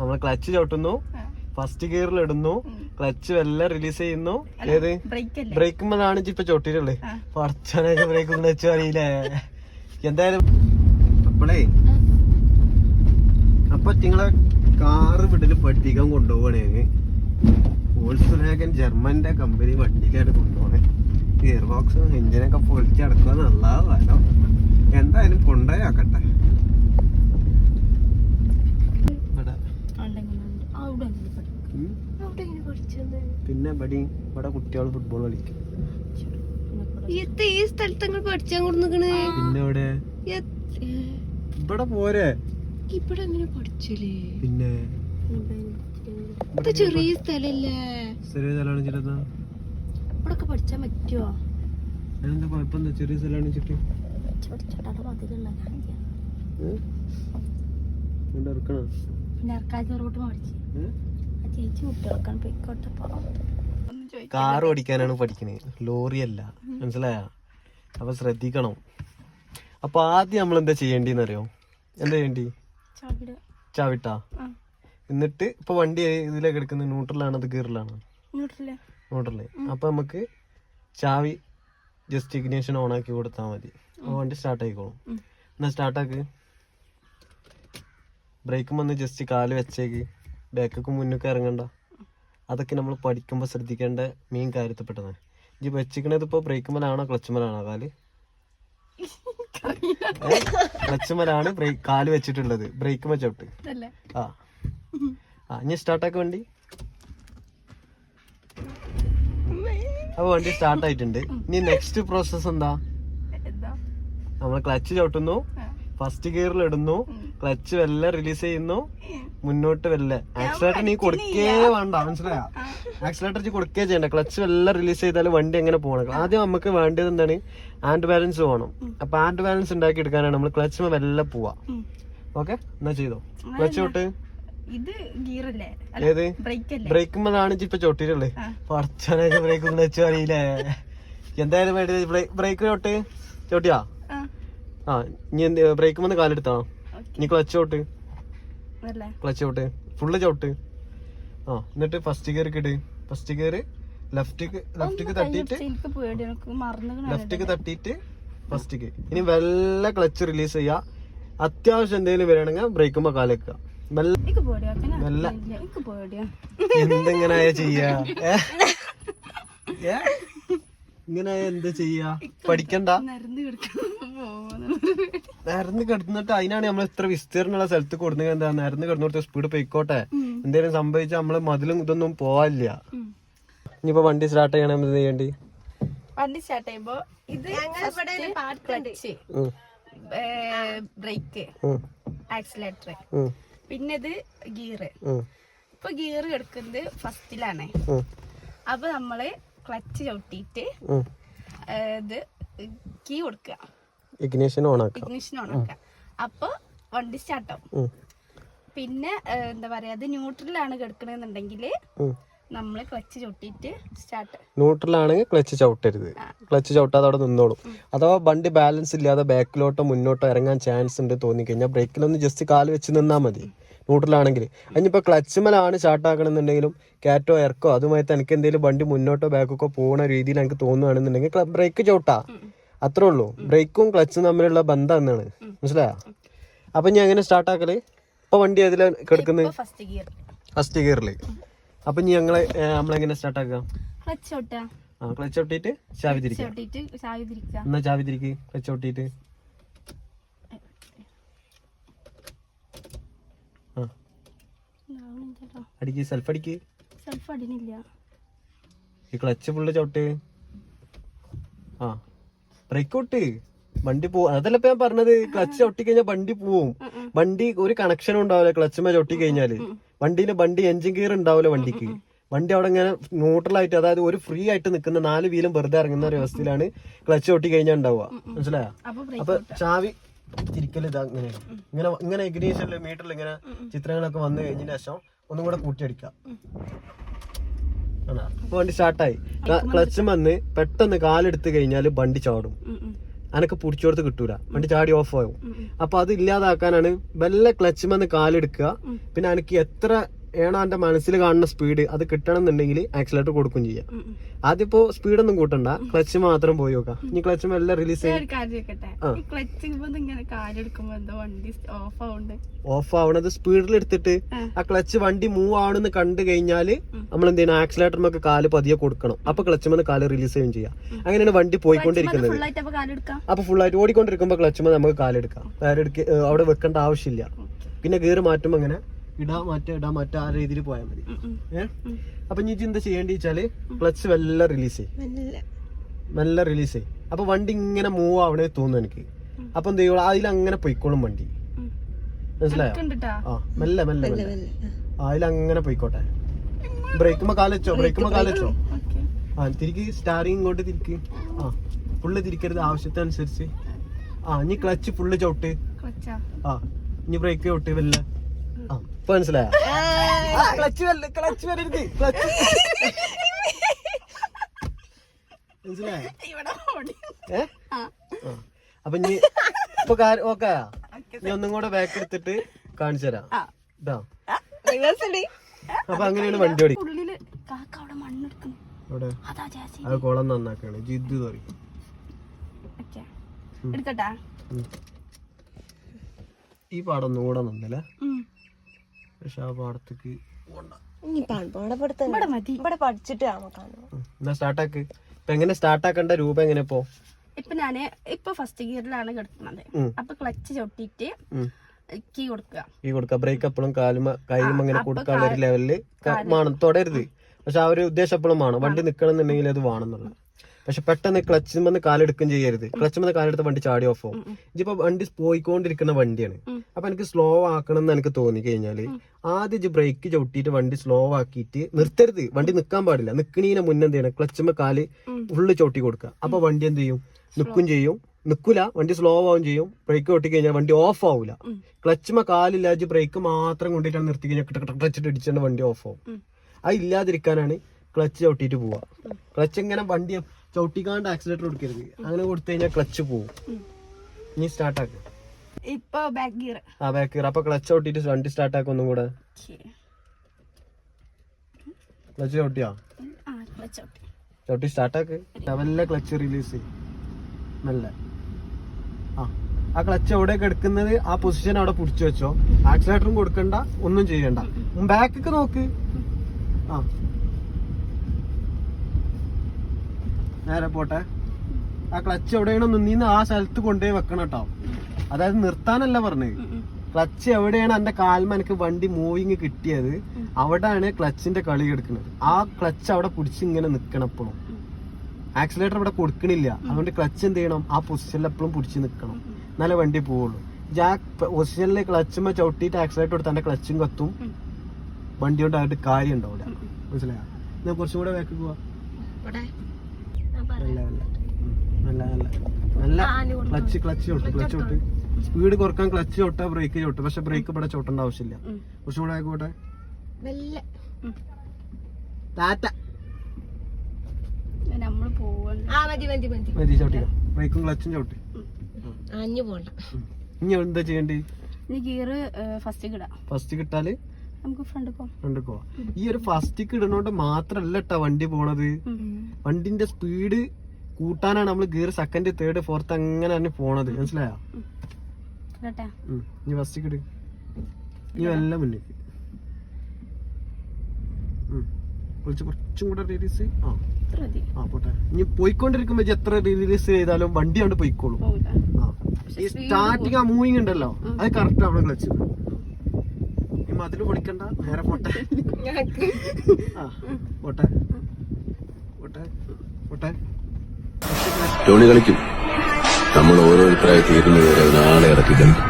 നമ്മൾ clutch ചവിട്ടുന്നു. First ഗിയറിൽ ഇടുന്നു. Clutch എല്ലാം റിലീസ് ചെയ്യുന്നു. ഏത്? ബ്രേക്കുമ്പോഴാണ് ഇപ്പൊ ചവിട്ടിട്ടുള്ളത് ആ. പറച്ചനൊക്കെ ബ്രേക്ക് വെച്ചു അറിയില്ലേ എന്തായാലും അപ്പളേ അപ്പൊ നിങ്ങളെ കാറ് വിടൽ പഠിപ്പിക്കാൻ കൊണ്ടുപോകണേന് വോൾസ് വാഗൻ ജർമ്മന്റെ കമ്പനി വണ്ടിയിലാണ് കൊണ്ടുപോകണേ ഗിയർ ബോക്സും എഞ്ചിനൊക്കെ പൊളിച്ചടക്കുക നല്ല കാലം എന്തായാലും കൊണ്ടുപോയി ആക്കട്ടെ ഇവിടെ. അവിടെ എങ്ങനെ പഠിക്കും ഉം. അവിടെ എങ്ങനെ പഠിച്ചത് പിന്നെ ഇവിടെ ഇവിടെ കുട്ടികൾ ഫുട്ബോൾ കളിക്കും. ഈ സ്ഥലത്ത് നിങ്ങൾ കൊടുക്കണേ പിന്നെ ഇവിടെ ഇവിടെ പോരെ? ഇവിടെ എങ്ങനെ പഠിച്ചില്ലേ പിന്നെ? ചെറിയ സ്ഥലല്ലേ? ചെറിയ സ്ഥലമാണ് ഇവിടെ ഇവിടൊക്കെ പഠിച്ചാൻ പറ്റുമോ കുഴപ്പമെന്താ? ചെറിയ സ്ഥലമാണ് ഇറക്കണം? പിന്നെ ഇറക്കാതെ റോട്ട് ചേച്ചി കുട്ടികൾക്കാണ് പൊയ്ക്കോട്ടെ കാർ ഓടിക്കാനാണ് പഠിക്കുന്നത് ലോറിയല്ല. മനസ്സിലായ? അപ്പൊ ശ്രദ്ധിക്കണം. അപ്പൊ ആദ്യം നമ്മൾ എന്താ ചെയ്യേണ്ടിന്ന് അറിയോ എന്താ ചെയ്യേണ്ടി? ചവിട്ട? എന്നിട്ട് ഇപ്പൊ വണ്ടി ഇതിലേക്ക് എടുക്കുന്നത് ന്യൂട്രലാണ് അത് ഗിയറിലാണ്? ന്യൂട്രൽ. അപ്പൊ നമുക്ക് ചാവി ജസ്റ്റ് ഇഗ്നേഷൻ ഓൺ ആക്കി കൊടുത്താൽ മതി. അപ്പൊ വണ്ടി സ്റ്റാർട്ട് ആയിക്കോളും. എന്നാ സ്റ്റാർട്ടാക്ക് ബ്രേക്കും വന്ന് ജസ്റ്റ് കാൽ വെച്ചേക്ക്. ബാക്കൊക്കെ മുന്നൊക്കെ ഇറങ്ങണ്ട. അതൊക്കെ നമ്മൾ പഠിക്കുമ്പോൾ ശ്രദ്ധിക്കേണ്ട മെയിൻ കാര്യത്തിൽപ്പെട്ടതാണ്. ഇനി വെച്ചിക്കണത് ഇപ്പോൾ ബ്രേക്ക് മലാണോ ക്ലച്ച് മലാണോ കാൽ? ക്ലച്ച് മലാണ് ബ്രേക്ക് കാൽ വെച്ചിട്ടുള്ളത്. ബ്രേക്ക് വെച്ചോട്ട് ആ. ആ ഇനി സ്റ്റാർട്ടാക്ക വണ്ടി. അപ്പൊ വണ്ടി സ്റ്റാർട്ട് ആയിട്ടുണ്ട്. ഇനി നെക്സ്റ്റ് പ്രോസസ് എന്താ? എന്താ? നമ്മൾ ക്ലച്ച് ചവിട്ടുന്നു. ഫസ്റ്റ് ഗിയറിൽ ഇടുന്നു. ക്ലച്ച് വെല്ല റിലീസ് ചെയ്യുന്നു. മുന്നോട്ട് വല്ല ആക്സിലേറ്റർ നീ കൊടുക്കേ വേണ്ട മനസ്സിലായ? ആക്സിലേറ്റർ നീ കൊടുക്കേ ചെയ്യണ്ട. ക്ലച്ച് വെല്ല റിലീസ് ചെയ്താൽ വണ്ടി എങ്ങനെ പോകണം ആദ്യം നമുക്ക് വേണ്ടത് എന്താണ്? ആൻഡ് ബാലൻസ് വേണം. അപ്പൊ ആൻഡ് ബാലൻസ് ഉണ്ടാക്കി എടുക്കാനാണ് നമ്മൾ ക്ലച്ച് വെല്ല പോവാ. ഓക്കെ? എന്നാ ചെയ്തോ? ക്ലച്ച് തൊട്ട്? ഇത് ഗിയറല്ലേ ഏത്? ബ്രേക്കുമ്പോഴാണ് ഇപ്പൊ ചോട്ടിട്ടുള്ളത് ആ. പറച്ചനൊക്കെ ബ്രേക്ക് വെച്ചു അറിയില്ലേ എന്തായാലും വേണ്ടി ബ്രേക്ക് തൊട്ട് ചോട്ടിയാ ആ. ഇനി എന്ത് ബ്രേക്കുമ്പോൾ കാലെടുത്താ ഓക്കെ. ഇനി ക്ലച്ച് തൊട്ട് ക്ലച്ച് ഔട്ട് ഫുള്ള് ചവിട്ട്. ആ എന്നിട്ട് ഫസ്റ്റ് ഗിയർ കിട്ടി ഫസ്റ്റ് ഗിയർ ലെഫ്റ്റിക്ക് ലെഫ്റ്റിക്ക് തട്ടിയിട്ട് ലെഫ്റ്റിക്ക് തട്ടിയിട്ട് ഫസ്റ്റിക്ക് ഇനി വെല്ല ക്ലച്ച് റിലീസ് ചെയ്യാ. അത്യാവശ്യം എന്തെങ്കിലും വരികയാണെങ്കിൽ ബ്രേക്കുമ്പോ കാലെക്കുക മെല്ലെ എന്തെങ്ങനെ ചെയ്യാ? ഇങ്ങനെ എന്താ ചെയ്യാ? പഠിക്കണ്ട? നിരന്ന് കിടന്നിട്ട് അതിനാണ് നമ്മൾ ഇത്ര വിസ്തീർണമുള്ള സ്ഥലത്ത് കൊടുക്കുന്നത്. എന്താ നിരന്ന് കിടന്നിട്ട് സ്പീഡ് പോയിക്കോട്ടെ. എന്തെങ്കിലും സംഭവിച്ചാൽ നമ്മൾ മതിലും ഇതൊന്നും പോവാനില്ല. ഇനിയിപ്പോ വണ്ടി സ്റ്റാർട്ട് ചെയ്യണം എന്ത് ചെയ്യേണ്ടി? വണ്ടി സ്റ്റാർട്ട് ചെയ്യുമ്പോ ഇത് ക്ലച്ച് ബ്രേക്ക്. ആക്സിലേറ്റർ പിന്നെ ഇത് ഗിയർ ഇപ്പൊ ഗിയർ എടുക്കുന്നത് ഫസ്റ്റിലാണ്. അപ്പൊ നമ്മൾ ക്ലച്ച് ചവിട്ടിയിട്ട് ഇത് കീ കൊടുക്കുക. ഇഗ്നീഷൻ ഓൺ ആക്കാം ഇഗ്നിഷൻ ഓൺ ആക്കാം അപ്പോൾ വണ്ടി സ്റ്റാർട്ട് ആവും. പിന്നെ എന്താ പറയാ അത് ന്യൂട്രലാണ് കിടക്കണെന്നുണ്ടെങ്കിൽ നമ്മൾ ക്ലച്ച് ചവിട്ടിയിട്ട് സ്റ്റാർട്ട് ന്യൂട്രലാണെങ്കിൽ ക്ലച്ച് ചവിട്ടരുത്. ക്ലച്ച് ചവിട്ടാതെ അവിടെ നിന്നോളും. അഥവാ വണ്ടി ബാലൻസ് ഇല്ലാതെ ബാക്കിലോട്ടോ മുന്നോട്ടോ ഇറങ്ങാൻ ചാൻസ് ഉണ്ട് തോന്നിക്കഴിഞ്ഞാൽ ബ്രേക്കിലൊന്ന് ജസ്റ്റ് കാൽ വെച്ച് നിന്നാൽ മതി. ന്യൂട്രലാണെങ്കിൽ അതിനിപ്പോൾ ക്ലച്ചുമലാണ് സ്റ്റാർട്ടാക്കണമെന്നുണ്ടെങ്കിലും കാറ്റോ ഇറക്കോ അതുമായിട്ട് എനിക്ക് എന്തെങ്കിലും വണ്ടി മുന്നോട്ടോ ബാക്കോ പോകുന്ന രീതിയിൽ എനിക്ക് തോന്നുകയാണെന്നുണ്ടെങ്കിൽ ബ്രേക്ക് ചവിട്ടാ. അത്രേ ഉള്ളൂ. ബ്രേക്കും ക്ലച്ചും തമ്മിലുള്ള ബന്ധം എന്നാണ് മനസ്സിലായോ? അപ്പൊ ഞാൻ എങ്ങനെ സ്റ്റാർട്ട് ആക്കൽ? ഇപ്പൊ വണ്ടി അതിൽ കിടക്കുന്നത് ഫസ്റ്റ് ഗിയർ ഫസ്റ്റ് ഗിയറിൽ അപ്പൊ ഇനി ഞങ്ങൾ നമ്മളെങ്ങനെ സ്റ്റാർട്ടാക്കുക ആക്കാം ആ ക്ലച്ച് ഒട്ടിട്ട് ചാവി തിരിക്കുക. എന്നാ ചാവി തിരിക്ക്? ക്ലച്ച് ഒട്ടിട്ട് അടിക്ക് സെൽഫ് അടിക്ക്. സെൽഫ് അടിനില്ല. ഈ ക്ലച്ച് ഫുള്ള് ചവിട്ട്. ആ. ബ്രേക്ക് ഔട്ട് വണ്ടി പോവും അതല്ല ഇപ്പൊ ഞാൻ പറഞ്ഞത് ക്ലച്ച് ചവിട്ടി കഴിഞ്ഞാൽ വണ്ടി പോവും. വണ്ടി ഒരു കണക്ഷനും ഉണ്ടാവില്ല ക്ലച്ചുമേ ചവിട്ടി കഴിഞ്ഞാൽ വണ്ടിയിൽ വണ്ടി എഞ്ചിൻ ഗിയർ ഉണ്ടാവില്ല വണ്ടിക്ക്. വണ്ടി അവിടെ ഇങ്ങനെ ന്യൂട്രലായിട്ട് അതായത് ഒരു ഫ്രീ ആയിട്ട് നിൽക്കുന്ന നാല് വീലും വെറുതെ ഇറങ്ങുന്ന ഒരു അവസ്ഥയിലാണ് ക്ലച്ച് ചവിട്ടി കഴിഞ്ഞാൽ ഉണ്ടാവുക മനസ്സിലായോ? അപ്പൊ ചാവി തിരിക്കൽ ഇതാ ഇങ്ങനെ ഇങ്ങനെ ഇങ്ങനെ ഇഗ്നീഷനിൽ മീറ്ററിൽ ഇങ്ങനെ ചിത്രങ്ങളൊക്കെ വന്നു കഴിഞ്ഞതിന് ശേഷം ഒന്നും കൂടെ കൂട്ടിയടിക്കാം? അപ്പൊ വണ്ടി സ്റ്റാർട്ടായി ക്ലച്ചും വന്ന് പെട്ടെന്ന് കാലെടുത്ത് കഴിഞ്ഞാൽ വണ്ടി ചാടും. അനക്ക് പിടിച്ചോടത്ത് കിട്ടൂല. വണ്ടി ചാടി ഓഫ് ആവും. അപ്പൊ അത് ഇല്ലാതാക്കാനാണ് വല്ല ക്ലച്ചുമെന്ന് കാലെടുക്കുക. പിന്നെ അനക്ക് എത്ര ഏണോ എന്റെ മനസ്സിൽ കാണുന്ന സ്പീഡ് അത് കിട്ടണം എന്നുണ്ടെങ്കിൽ ആക്സിലേറ്റർ കൊടുക്കും ചെയ്യാം. ഉം, ഉം. ആദ്യം ഇപ്പോ സ്പീഡൊന്നും കൂട്ടണ്ട. ക്ലച്ച് മാത്രം പോയി നോക്കാം. ഇനി ക്ലച്ച് എല്ലാം റിലീസ് ഓഫ് ആവണത് സ്പീഡിൽ എടുത്തിട്ട് ആ. ക്ലച്ച് വണ്ടി മൂവ് ആവണെന്ന് കണ്ടു കഴിഞ്ഞാൽ നമ്മൾ എന്ത് ചെയ്യണം? ആക്സിലേറ്ററിനൊക്കെ കാൽ പതിയെ കൊടുക്കണം. അപ്പൊ ക്ലച്ചുമെന്ന് കാൽ റിലീസ് ചെയ്യും. ചെയ്യാം അങ്ങനെയാണ് വണ്ടി പോയിക്കൊണ്ടിരിക്കുന്നത്. അപ്പൊ ആയിട്ട് ഓടിക്കൊണ്ടിരിക്കുമ്പോ മന്ന് നമുക്ക് കാലെടുക്കാം. അവിടെ വെക്കേണ്ട ആവശ്യമില്ല. പിന്നെ ഗിയർ മാറ്റുമ്പോ അങ്ങനെ ഇടാ മാറ്റ ഇടാ മാറ്റ ആ രീതിയിൽ പോയാൽ മതി. ഏഹ്. അപ്പൊ ഇനി എന്താ ചെയ്യേണ്ടി വെച്ചാൽ ക്ലച്ച് വല്ല റിലീസ് ചെയ്യും. മെല്ലെ. റിലീസ് ചെയ്യും. അപ്പൊ വണ്ടി ഇങ്ങനെ മൂവ് ആവണേ തോന്നുന്നു എനിക്ക്. അപ്പൊ എന്ത് ചെയ്യുള്ളൂ അതിൽ അങ്ങനെ പൊയ്ക്കോളും വണ്ടി. മനസ്സിലായോ? ആ മെല്ലെ മെല്ലെ മെല്ലെ അതിൽ അങ്ങനെ പൊയ്ക്കോട്ടെ. ബ്രേക്കുമ്പോ കാലച്ചോ ബ്രേക്കുമ്പോ കാലച്ചോ ആ തിരിക്ക് സ്റ്റാറിങ് ഇങ്ങോട്ട് തിരിക്ക്. ആ ഫുള്ള് തിരിക്കരുത്. ആവശ്യത്തിനനുസരിച്ച് ആ ഇനി ക്ലച്ച് ഫുള്ള് ചവിട്ട്. ആ? ഇനി ബ്രേക്ക് ചവിട്ട് വല്ല മനസ്സിലായ? ക്ലച്ച് ക്ലച്ച് വരരുത് ക്ലച്ച് മനസ്സിലായ? ഏ. അപ്പൊ ഇനി ഇപ്പൊ ഓക്കെ ഞാൻ ഒന്നും കൂടെ ബാക്ക് എടുത്തിട്ട് കാണിച്ചു തരാം. ഇതാ. അപ്പൊ അങ്ങനെയാണ് വണ്ടി ഓടി. അതാ കുളം നന്നാക്കാണ്. ജിദ്ദ് പറയും. ഈ പാടം ഒന്നും കൂടെ നന്നല്ലേ. പക്ഷെ ആ പാടത്തേക്ക്. എന്നാ സ്റ്റാർട്ടാക്ക്. ഇപ്പൊ എങ്ങനെ സ്റ്റാർട്ടാക്കേണ്ട രൂപ എങ്ങനെ ഇപ്പോ? ഇപ്പൊ ഞാൻ ഇപ്പൊ ഫസ്റ്റ് ഗിയറിലാണ് കിടക്കുന്നത്. അപ്പൊ ക്ലച്ച് ചവിട്ടിയിട്ട് കീ കൊടുക്കുക. കീ കൊടുക്കുക. ബ്രേക്ക് എപ്പോഴും കാലുമ കൈയും അങ്ങനെ കൊടുക്കാനുള്ള ഒരു ലെവലിൽ വേണം. തൊടരുത്. പക്ഷെ ആ ഒരു ഉദ്ദേശം എപ്പോഴും വേണം. വണ്ടി നിക്കണമെന്നുണ്ടെങ്കിൽ അത് വേണമെന്നുള്ള പക്ഷെ പെട്ടെന്ന് ക്ലച്ചിമെന്ന് കാലെടുക്കും ചെയ്യരുത്. ക്ലച്ചിമെന്ന് കാലെടുത്ത വണ്ടി ചാടി ഓഫ് ആവും. ഇതിപ്പോ വണ്ടി പോയിക്കൊണ്ടിരിക്കുന്ന വണ്ടിയാണ്. അപ്പൊ എനിക്ക് സ്ലോ ആക്കണം എന്ന് എനിക്ക് തോന്നി കഴിഞ്ഞാൽ ആദ്യം ഇജ്ജ് ബ്രേക്ക് ചവിട്ടിയിട്ട് വണ്ടി സ്ലോ ആക്കിയിട്ട് നിർത്തരുത്. വണ്ടി നിക്കാൻ പാടില്ല. നിക്കണീനെ മുന്നേ എന്ത് ചെയ്യണം? ക്ലച്ചുമ്മ കാൽ. ഫുള്ള് ചവിട്ടി കൊടുക്കുക. അപ്പൊ വണ്ടി എന്ത് ചെയ്യും? നിക്കും ചെയ്യും. നിക്കൂല. വണ്ടി സ്ലോ ആവും ചെയ്യും. ബ്രേക്ക് ഓട്ടി കഴിഞ്ഞാൽ വണ്ടി ഓഫ് ആവൂല. ഉം. ക്ലച്ചുമ്മ കാലില്ലാതെ ബ്രേക്ക് മാത്രം കൊണ്ടിട്ടാണ് നിർത്തി കഴിഞ്ഞാൽ ക്ലച്ചിട്ട് ഇടിച്ചാണ്ട് വണ്ടി ഓഫ് ആവും. അത് ഇല്ലാതിരിക്കാനാണ് ക്ലച്ച് ചവിട്ടിയിട്ട് പോവുക. ക്ലച്ച് ഇങ്ങനെ വണ്ടി ചവിട്ടിക്കാണ്ട് ആക്സിലേറ്റർ കൊടുക്കരുത്. അങ്ങനെ കൊടുത്തു കഴിഞ്ഞാൽ ക്ലച്ച് പോവും. നീ സ്റ്റാർട്ട് ആക്ക. ഇപ്പൊ ബാക്ക് ഗിയർ ആ ബാക്ക് ഗിയർ അപ്പൊ ക്ലച്ച് ചവിട്ടിയിട്ട് വണ്ടി സ്റ്റാർട്ട് ആക്ക ഒന്നും കൂടെ. ക്ലച്ച് ചവിട്ടിയാ? ആ ക്ലച്ച് ചവിട്ടി. സ്റ്റാർട്ട് ആക്ക്. മെല്ലെ ക്ലച്ച് റിലീസ് ചെയ്യും. നല്ല ആ ആ ക്ലച്ച് എവിടെ എടുക്കുന്നത്? ആ പൊസിഷൻ അവിടെ പിടിച്ചു വെച്ചോ. ആക്സിലേറ്ററും കൊടുക്കണ്ട ഒന്നും ചെയ്യണ്ട. ബാക്കൊക്കെ നോക്ക്. ആ. നേരെ പോട്ടെ. ആ ക്ലച്ച് എവിടെയാണോ നിന്നീന്ന് ആ സ്ഥലത്ത് കൊണ്ടുപോയി വെക്കണം കേട്ടോ അതായത് നിർത്താനല്ല പറഞ്ഞത്. ക്ലച്ച് എവിടെയാണ് എന്റെ കാൽമനക്ക് വണ്ടി മൂവിങ് കിട്ടിയത്? അവിടെയാണ് ക്ലച്ചിന്റെ കളി എടുക്കുന്നത്. ആ ക്ലച്ച് അവിടെ പിടിച്ച് ഇങ്ങനെ നിക്കണം എപ്പോഴും ആക്സിലേറ്റർ ഇവിടെ കൊടുക്കണില്ല അതുകൊണ്ട് ക്ലച്ച് എന്ത് ചെയ്യണം? ആ പൊസിഷനിൽ എപ്പോഴും പിടിച്ച് നിൽക്കണം എന്നാലേ വണ്ടി പോവുള്ളൂ. ജാക്ക് പൊസിഷനിൽ ക്ലച്ചുമ്മ ചവിട്ടിയിട്ട് ആക്സിലേറ്റർ കൊടുത്ത് എന്റെ ക്ലച്ചും കത്തും. വണ്ടി കൊണ്ട് ആയിട്ട് കാര്യം ഉണ്ടാവില്ല മനസ്സിലായോ? ഞാൻ കുറച്ചും കൂടെ വേക്ക് പോവാ. ഇവിടെ നല്ല നല്ല. ഉം. നല്ല. നല്ല നല്ല ക്ലച്ച് ക്ലച്ച് ചോട്ട് ക്ലച്ച് ചോട്ട് സ്പീഡ് കുറയ്ക്കാൻ ക്ലച്ച് ചവിട്ടാ ബ്രേക്ക് ചോട്ട് പക്ഷെ ബ്രേക്ക് ഇവിടെ ചോട്ടേണ്ട ആവശ്യമില്ല. കുറച്ചും കൂടെ മെല്ലെ. ടാറ്റ. മതി ചവിട്ടിക്കോ. ബ്രേക്കും ക്ലച്ചും ചവിട്ടി. ഇനി എന്താ ചെയ്യണ്ടേ? ഗിയർ ഫസ്റ്റ് ഇടാം. ഫസ്റ്റ് കിട്ടാൽ നമുക്ക് ഫ്രണ്ട് പോവാം. ഈ ഒരു ഫസ്റ്റ് ഇടണോണ്ട് മാത്രല്ല വണ്ടി പോണത്. വണ്ടിന്റെ സ്പീഡ് കൂട്ടാനാണ് നമ്മൾ ഗിയർ സെക്കൻഡ് തേർഡ് ഫോർത്ത് അങ്ങനെ തന്നെ പോണത്. മനസ്സിലായോ? നീ ഫസ്റ്റ് ഇനി എല്ലാം മുന്നിക്ക് കുറച്ച് കുറച്ചും കൂടെ റിലീസ് ആ. ആ പോട്ടെ. ഇനി പോയിക്കൊണ്ടിരിക്കുമ്പോ എത്ര റിലീസ് ചെയ്താലും വണ്ടി കൊണ്ട് പോയിക്കോളും. പോവില്ല ആ. ഈ സ്റ്റാർട്ടിങ് ആ മൂവിങ് ഉണ്ടല്ലോ അത് കറക്റ്റ് അവിടെ ക്ലച്ച് ഈ മതിൽ പൊളിക്കണ്ട നേരെ പോട്ടെ. ആ പോട്ടെ. പോട്ടെ. പോട്ടെ. ടോണി കളിക്കും. നമ്മൾ ഓരോരുത്തരായി തീരുന്നതുവരെ അവൻ ഇറക്കി കളിക്കും.